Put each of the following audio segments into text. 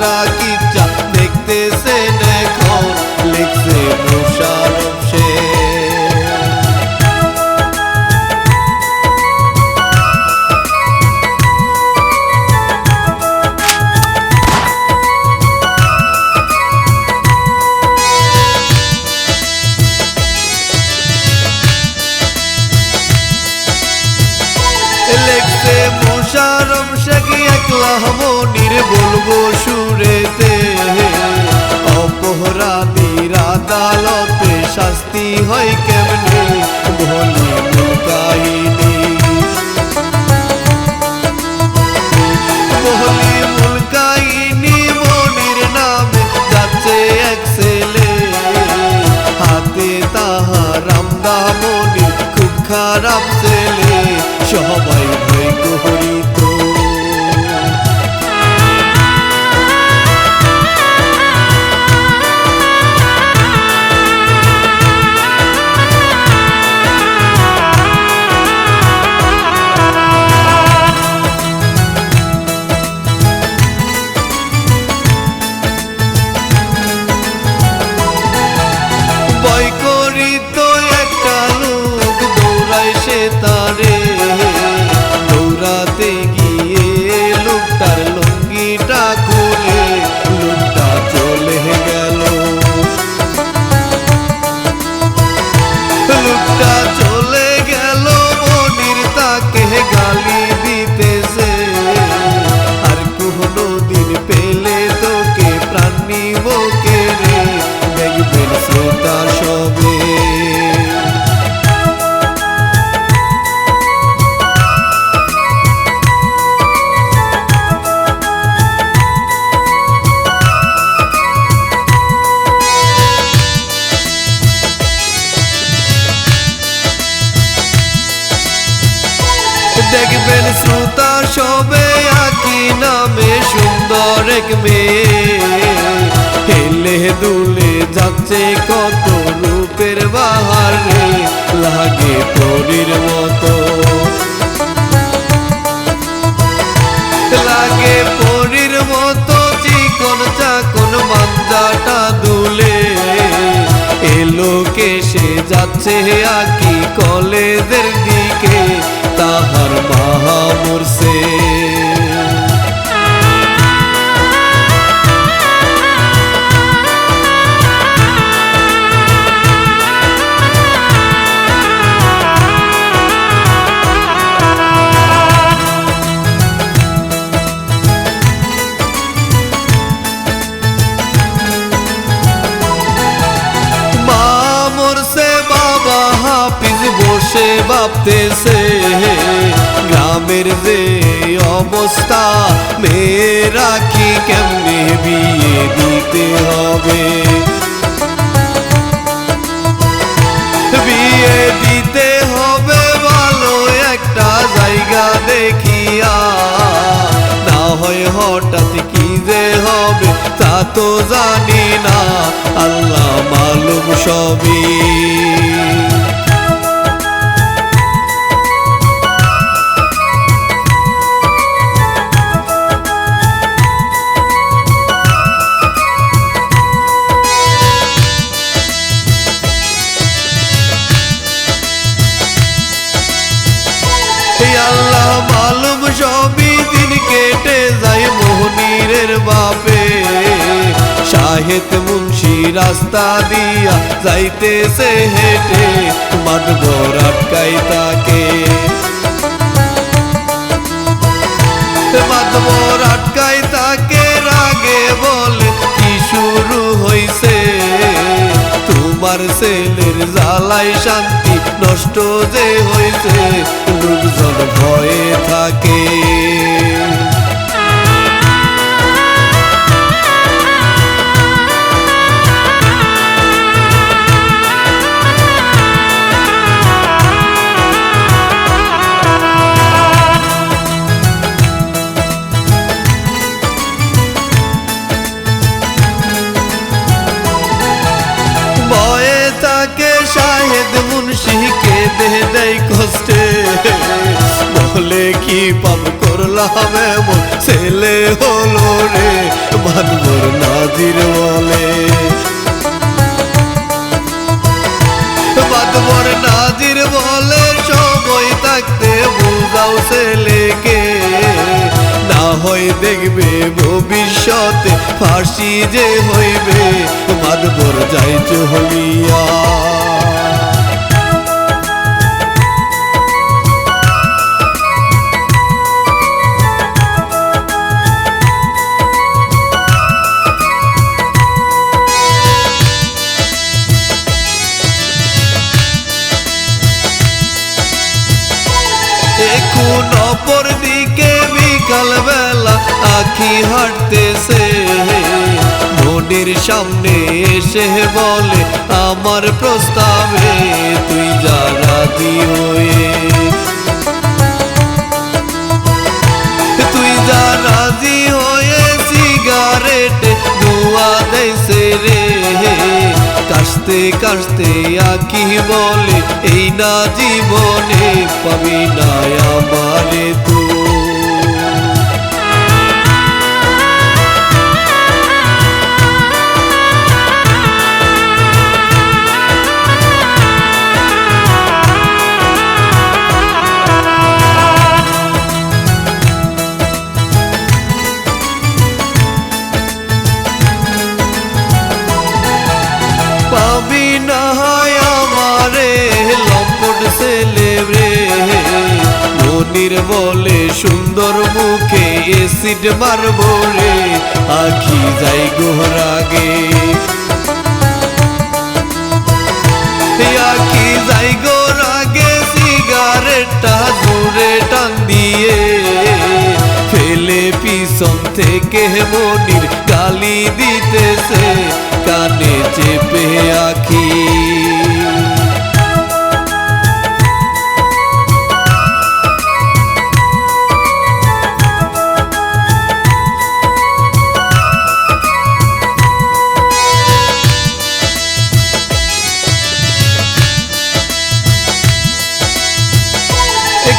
তারা মনির খুব খারাপ। লাগে পরির মতো চিকন চাকন মাঞ্জাটা দুলে। এলো সে যাচ্ছে আকি কলেজের দিকে, তাহার মাহা মরছে যে অবস্থা। মেয়েরা কি কেমনে বিয়ে দিতে হবে? বিয়ে দিতে হবে ভালো একটা জায়গা দেখিয়া। না হয় হঠাৎ কি যে হবে, তা তো জানি না। আল্লাহ মালুম সবই। শাহেদ মুন্সি রাস্তা দিয়া যাইতেছে হেঁটে মাদবর আটকাই তাকে। মাদবর আটকাই তাকে, রাগে বলে, কি শুরু হইছে? তোমার ছেলের জ্বালাই শান্তি নষ্ট যে হয়েছে লোকজন ভয়ে থাকে। মুন্সিকে দেহ দেয় কষ্টে। বলে কি পাপ করলাম এমন ছেলে হলো রে মানবর নাজির বলে। মাতবর নাজির বলে, সময় থাকতে বুঝাও ছেলেকে। না হয় দেখবে ভবিষ্যতে ফাঁসি যে হইবে মাতবর যাই চলিয়া হাঁটতেছে মনের সামনে এসে বলে আমার প্রস্তাবে তুই রাজি হয়ে তুই রাজি হয়ে সিগারেট ধোয়া দেছে রে কাশতে কাশতে আকি বলে, এই না জীবনে পাবি না আমারে তুই। পাবি না হয় আমারে, লম্পট ছেলে রে। মনির বলে সুন্দর মুখে এসিড মারবো রে। আখি যাই গোহরাগে আখি যাই গোরাগে সিগারেটটা দূরে টান দিয়ে। ফেলে পিছন থেকে মনির গালি দিতেছে। কানে চেপে আখি।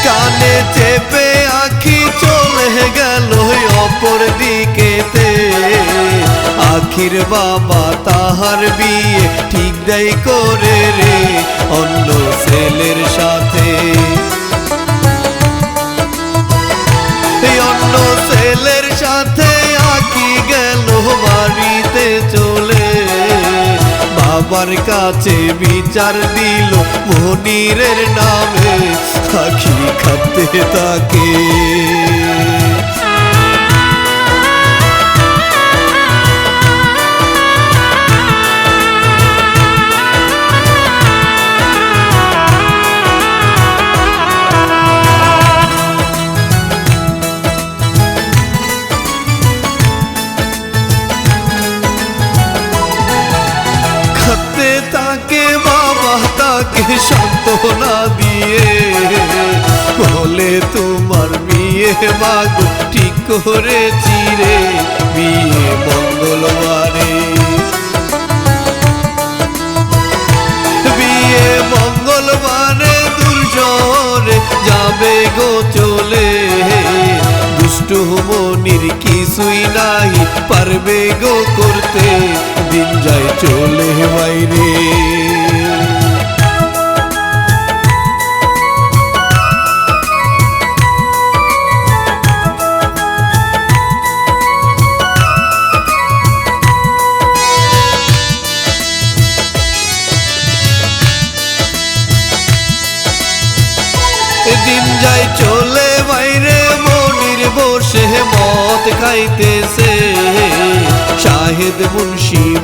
কানে চেপে আখি চলে গেল অপর দিকেতে। আখির বাবা তাহার বিয়ে ঠিক দেয় করে রে অন্য ছেলের সাথে। অন্য ছেলের সাথে আকি গেল বাড়িতে চলে। বাবার কাছে বিচার দিল মনিরের নামে, আখি খাতে তাকে। তাকে সান্ত্বনা দিয়ে, বলে তোমার বিয়ে মাগো, ঠিক করেছি রে, বিয়ে মঙ্গলবারে। বিয়ে মঙ্গলবারে দুর্জরে যাবে গো চলে। দুষ্টু মনির কিছুই নাই, পারবে গো করতে, দিন যায় চলে বাইরে।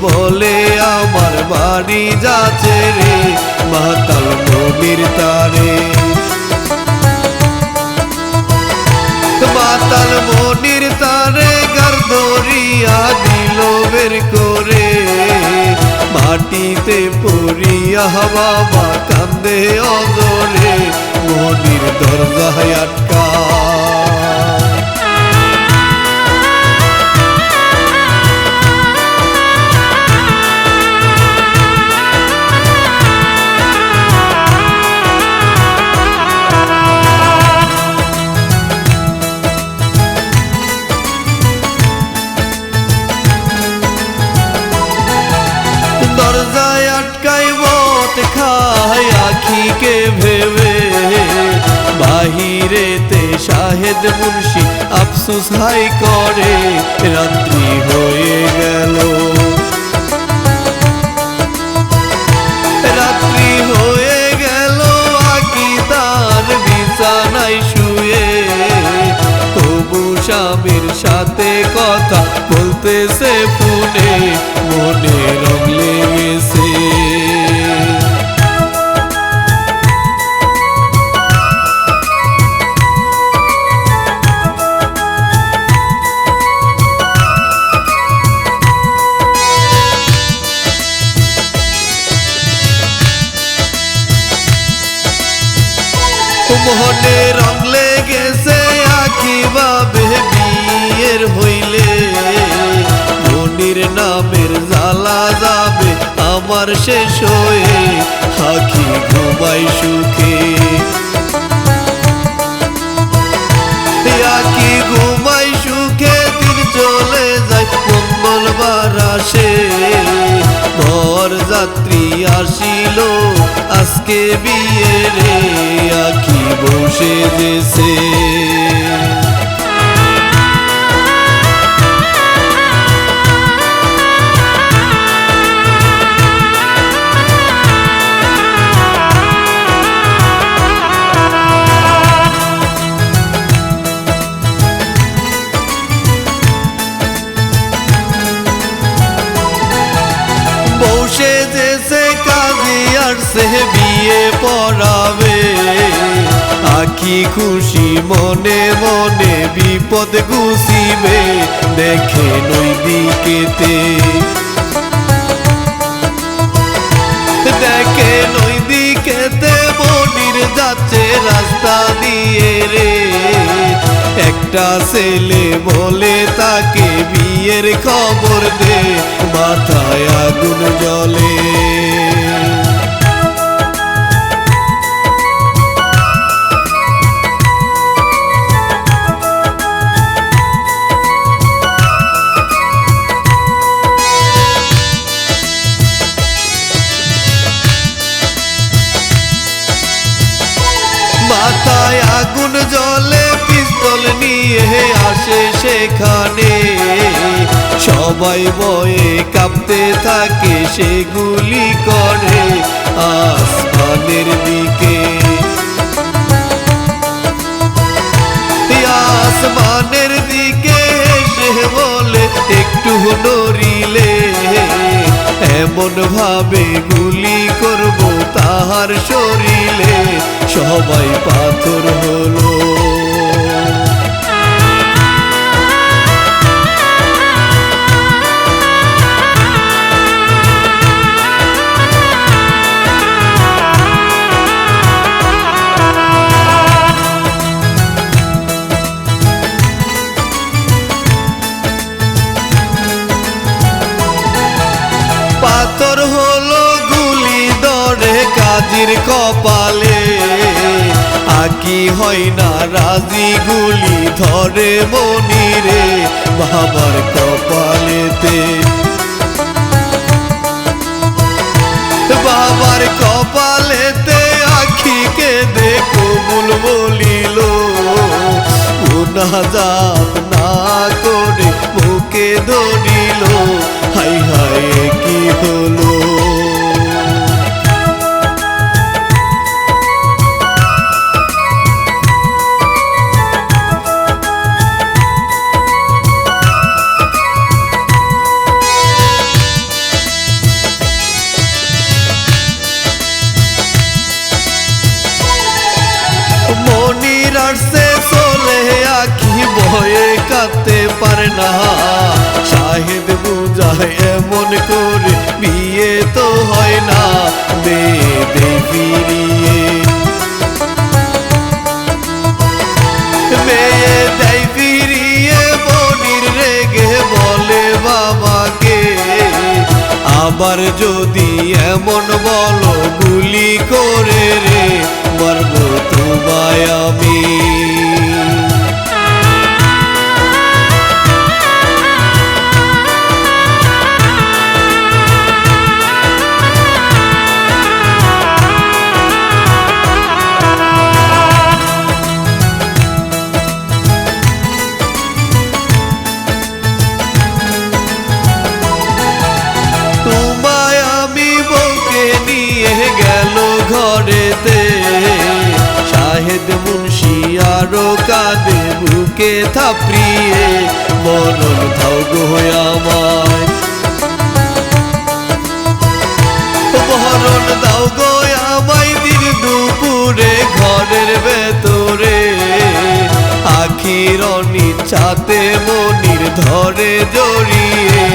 বলে আমার বাড়ি যাচ্ছে রে, মাতাল মনির তারে। মাতাল মনির তারে গার্দরিয়া দিল বের করে। মাটিতে পড়িয়া বাবা কান্দে অজরে মনির দরজায় আটকা। মুন্সি আফসোস হাই করে রাত্রি জ্বালা যাবে আমার শেষ হয়ে আখি ঘুমাই সুখে। আখি ঘুমাই সুখে, দিন চলে যায় মঙ্গলবার আসে। ঘর যাত্রী আসিল, আজকে বিয়ে রে আখি বসে যেছে আখি খুশি, মনে মনে বিপদ গুছিবে দেখে নই দিকেতে দেখে নই দিকেতে মনির যাচ্ছে রাস্তা দিয়ে রে। একটা ছেলে বলে তাকে বিয়ের খবর দে সে গুলি করে আসমানের দিকে। আসমানের দিকে সে বলে, একটু নড়িলে এমন ভাবে গুলি করব তাহার শরীরে। সবাই পাথর হলো। কাজির কপালে। আকি হয় না রাজি গুলি ধরে মনিরে বাবার কপালেতে। বাবার কপালেতে আখিকে দে কবুল বলিল গুনাজাত না করে মুখে ধরিল। হাই হাই কি হলো? ফিরিয়ে আবার যদি এমন বলো গুলি করে রে মারব তোমায় আমি। কাঁদে বুকে থাপড়িয়ে, মরণ থাও গো আমায়। মরণ দাও গো আমায় দিন দুপুরে, ঘরের ভেতরে। আখির অনিচ্ছাতে মনির ধরে জড়িয়ে,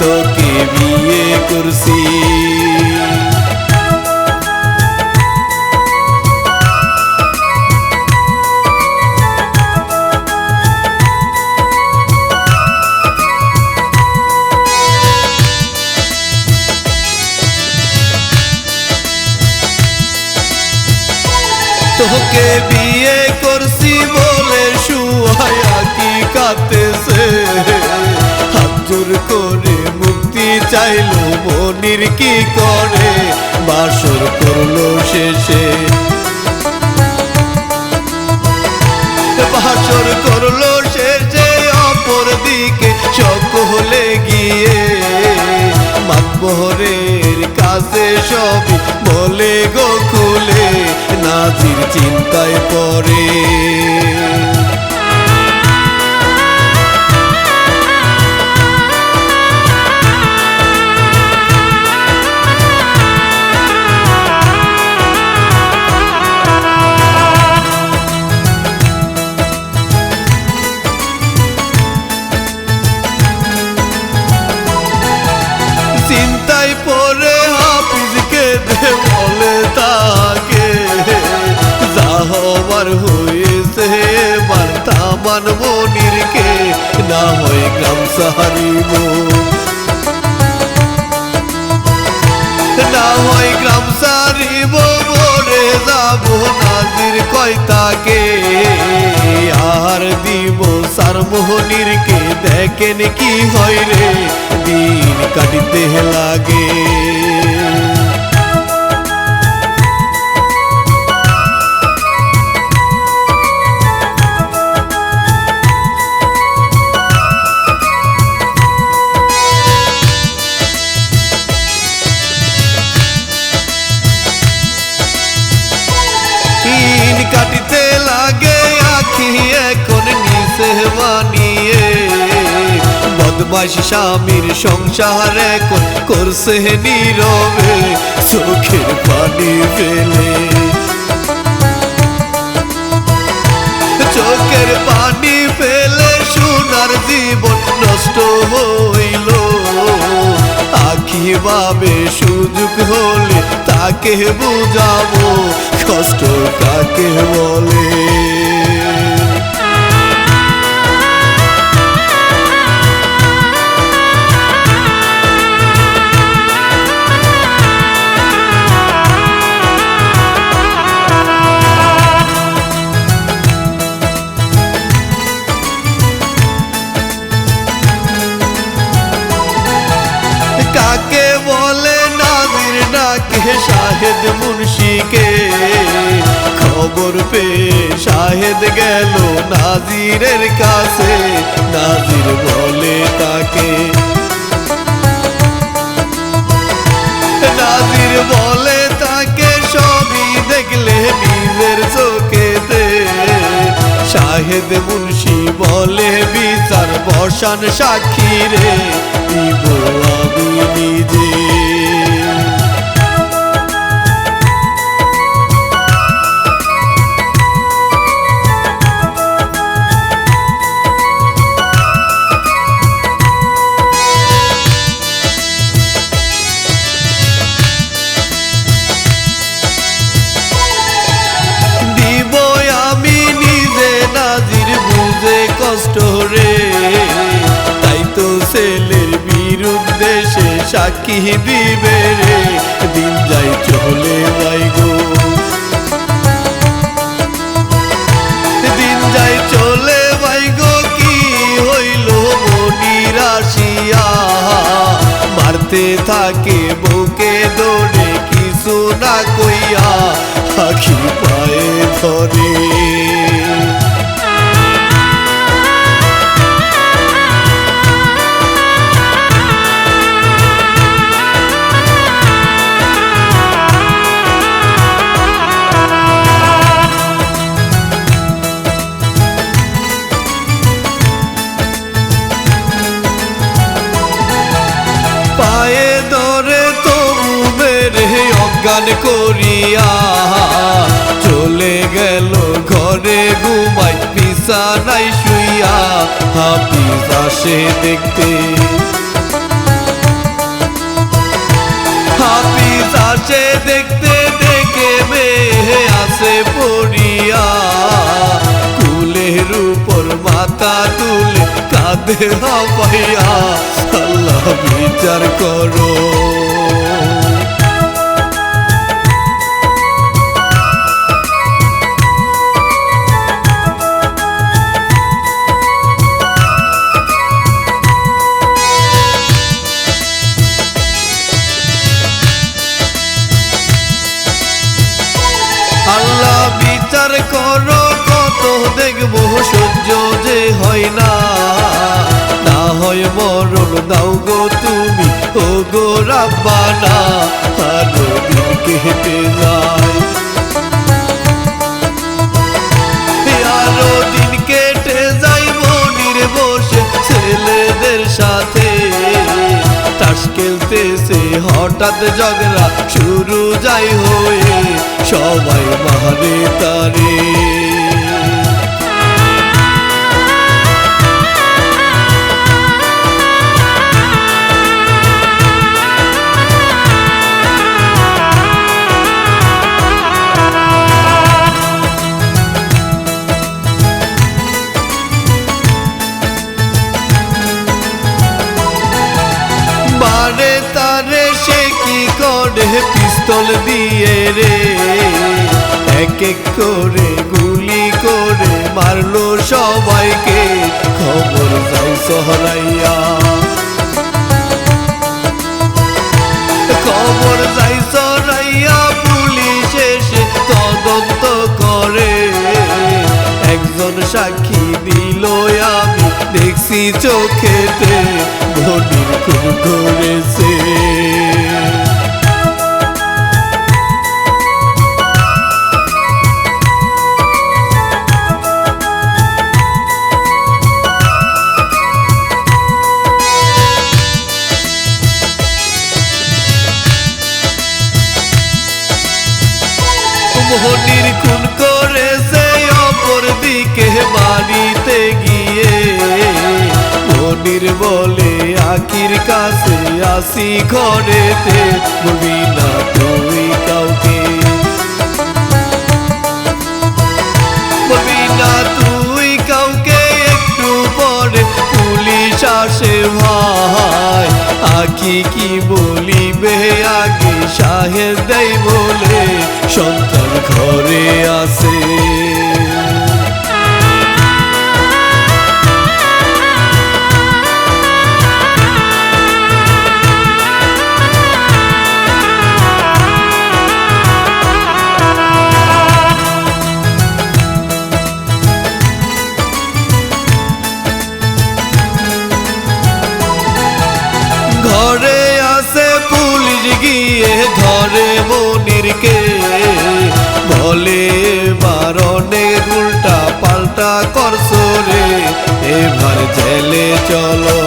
তোকে বিয়ে করছি। যাকে বিয়ে করছি বলে সুহায়া কি কাঁদেছে হাজুর করে মুক্তি চাইল বনির কি করে? বাসর করল শেষে। বাসর করল শেষে অপর দিকে সকলে গিয়ে। মাতবহরের কাছে সব বলে গোখ নাজির চিন্তায় পড়ে। তামান মনিরকে না হয় গ্রাম সাহারিব না হয় গ্রাম সারিব মরে যাব নাজির কয় তাকে আর দিব সার মোহনিরকে দেখেন কি হয় রে, দিন কাটিতে লাগে। বদমাস স্বামীর সংসার এখন করছে নীরবে, চোখের পানি ফেলে। চোখের পানি ফেলে সোনার জীবন নষ্ট হইল। আখি ভাবে সুযোগ হলে তাকে বুঝাবো কষ্ট কাকে বলে। নাকে শাহেদ মুন্সিকে। খবর পেয়ে শাহেদ গেল নাজিরের কাছে। নাজির বলে তাকে, নাজির বলে তাকে সবই দেখলে নিজের চোখেতে। শাহেদ মুন্সি বলে, বিচার বসান সাক্ষী রে নিজে সাক্ষী দিবে রে, দিন যাই চলে যাই গো। দিন যাই চলে যাই গো, কি হইল মনির আসিয়া মারতে থাকে বুকে দৌড়ে, কিছু না কইয়া আখি পায়ে ধরে। অজ্ঞান করিয়া চলে গেল ঘরে ঘুমাই, বিছানায় শুইয়া হাফিজ আসে দেখতে। হাফিজ আসে দেখতে, দেখে মেয়ে আসে পড়িয়া। কুলের উপর মাথা তুলে কাঁদে হাবাইয়া আল্লাহ বিচার করো। আর কর কত দেখব সহ্য যে হয় না। না হয় মরণ, দাও গো তুমি, ও গো রাব্বানা কেটে যায়। দিন কেটে ছেলেদের সাথে। খেলতেছে, হঠাৎ ঝগড়া শুরু যাই হয়ে। সবাই মারে তারে। মারে তারে সে কি করে? পিস্তল দিয়ে রে। এক করে, গুলি করে মারলো সবাইকে। খবর যাই সহরাইয়া। খবর যাই সরাইয়া পুলিশ এসে তদন্ত করে। একজন সাক্ষী দিল, আমি দেখছি চোখেতে ঘনির খুন করেছে। আখির কাছে আসি ঘরেতে বলবি না তুই কাউকে। বলবি না তুই কাউকে একটু পরে পুলিশ আসে ভাই, আখি কি বলিবে আগে, সাহেব দেয় বলে, সন্তান ঘরে আসে। চলো।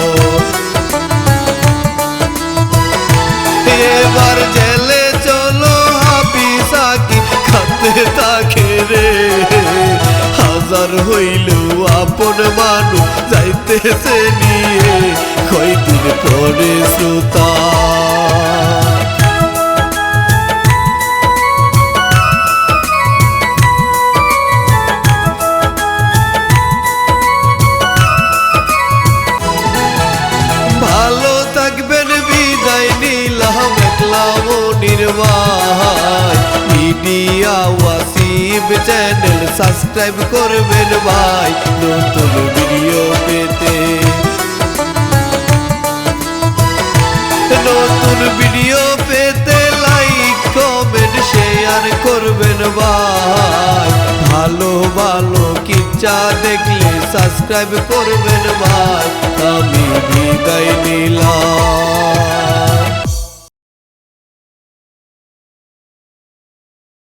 এবার জেলে চলো হাফিসাকি খাতে তাকে রে। হাজার হইল আপন মানুষ, যাইতেছে নিয়ে। কয়দিন পরে শ্রোতা। সাবস্ক্রাইব করবেন ভাই, নতুন ভিডিও পেতে। নতুন ভিডিও পেতে লাইক কমেন্ট শেয়ার করবেন ভাই। ভালো ভালো কিচ্ছা দেখলে সাবস্ক্রাইব করবেন ভাই। আমি বিদায় নিলাম।